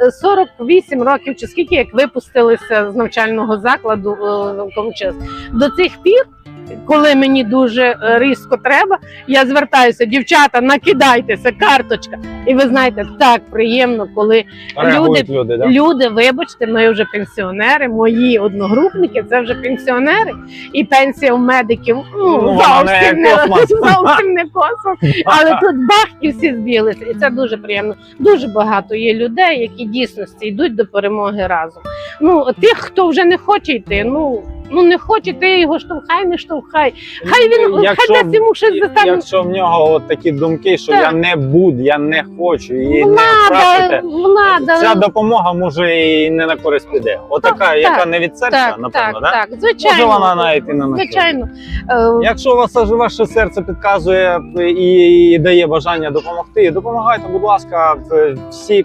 е, 48 років, чи скільки як випустилися з навчального закладу е. До цих пір, коли мені дуже е, різко треба, я звертаюся, дівчата, накидайтеся, карточка. І ви знаєте, так приємно, коли Реагують люди, да? Люди, вибачте, ми вже пенсіонери, мої одногрупники це вже пенсіонери, і пенсія у медиків ну, Ну, зовсім, не, космос. зовсім не космос. Але тут бах і всі збіглися. І це дуже приємно. Дуже багато є людей, які дійсності йдуть до перемоги разом. Ну, тих, хто вже не хоче йти, ну. Ну не хоче, ти його штовхай, не штовхай. Хай він Якщо- хай дасть йому щось заставити. Якщо в нього от такі думки, що Так. я не буду, я не хочу і не Влада, працюйте, влада. ця допомога може і не на користь піде. Отака, Так, яка так, не від серця, Так, напевно, так, да? так, звичайно. Може вона навіть і не на Звичайно. Е, Якщо у вас ваше серце підказує і, і дає бажання допомогти, допомагайте, будь ласка, всі